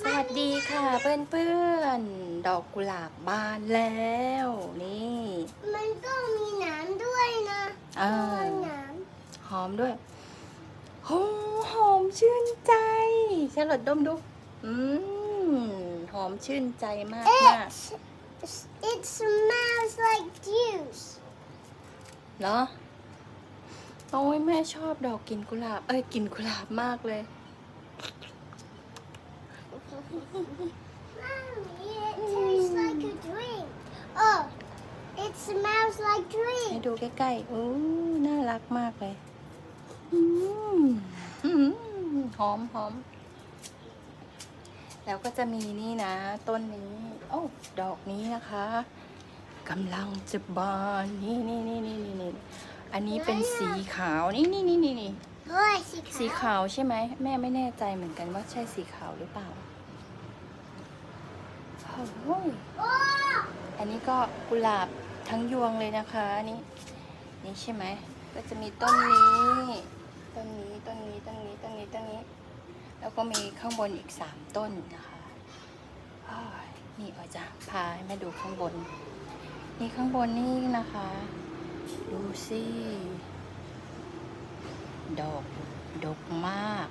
สวัสดีค่ะเพื่อนๆ ดอกกุหลาบบานแล้ว นี่ มันก็มีหนามด้วยนะเออหนามหอมด้วยโหหอมชื่นใจชาลอตดมดูอืมหอมชื่นใจมากมาก It it smells like juice เหรอโอ้ยแม่ชอบดอกกลินกุหลาบ เอ้ยกลินกุหลาบมากเลย Mommy, it tastes like a drink. Oh, it smells like ให้ drink. ดูใกล้ๆอู้น่ารักมากเลยอืมอืมหอมหอม แล้วก็จะมีนี่นะ ต้นนี้ โอ้ ดอกนี้นะคะกำลังจะบาน นี่นี่นี่นี่นี่นี่อันนี้เป็นสีขาว นี่นี่นี่นี่นี่ Oh, สีขาวใช่ไหม แม่ไม่แน่ใจเหมือนกันว่าใช่สีขาวหรือเปล่า โอ้ยอันนี้ก็กุหลาบทั้งยวงเลยนะคะนี่นี่ใช่ไหมก็จะมีต้นนี้ต้นนี้ต้นนี้ต้นนี้ต้นนี้ต้นนี้ แล้วก็มีข้างบนอีกสามต้นนะคะนี่อาจะพาให้มาดูข้างบน นี่ข้างบนนี่นะคะ ดูสิดอกดกมาก